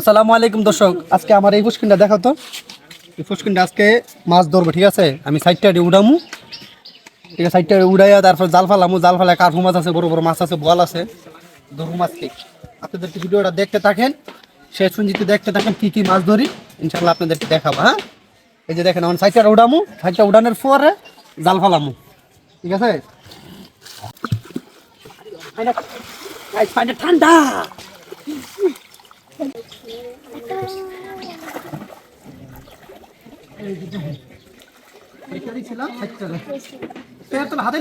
আসসালামু আলাইকুম দর্শক, আজকে আমার এই পুষ্কিনটা দেখাও তো। এই পুষ্কিনটা আজকে মাছ ধরবো, ঠিক আছে? আমি সাইডটা উড়ামু। ঠিক আছে, সাইডটা উড়াইয়া তারপর জাল ফালামু, জাল ফালায় কার্পু মাছ আছে, বড় বড় মাছ আছে বল আছে। ধরবো মাছকে। আপনাদেরকে ভিডিওটা দেখতে থাকেন শেষ পর্যন্ত দেখতে থাকেন কী কী মাছ ধরি ইনশাল্লাহ আপনাদেরকে দেখাবো হ্যাঁ? এই যে দেখেন, আমার সাইডটা উড়ামু, সাইডটা উড়ানোর পরে জাল ফালামু, ঠিক আছে? ঠান্ডা! এখানেই ছিল সাইডটা পেয়ার তো হাতে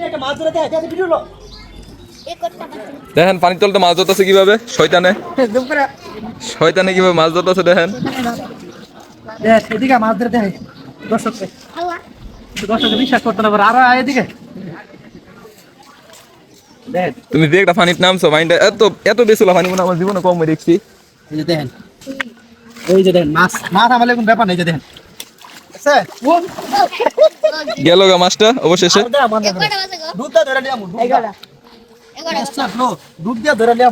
একটা মাছ ধরে দেয় ভিডিও দেখেন পানির তলতে মাছ ধরতেছে কীভাবে? শয়তানে। শয়তানে কীভাবে মাছ ধরতেছে দেখেন। এদিকে মাছ ধরে দর্শককে। দর্শককে বিশ্বাস করতে না আরও এদিকে। তুমি যে একটা পানির নামছো পানিটা এত এত বেশি পানি মনে আমার জীবনে কম দেখছি। এই যে দেখেন। এই যে দেখেন মাছ মাছ আমার কোনো ব্যাপার নেই যে দেখেন। গেল গা মাছটা অবশেষে। আর দে আমার দেখেন। দুধ দিয়ে ধরে দুধ দিয়ে। ধরে দিয়া।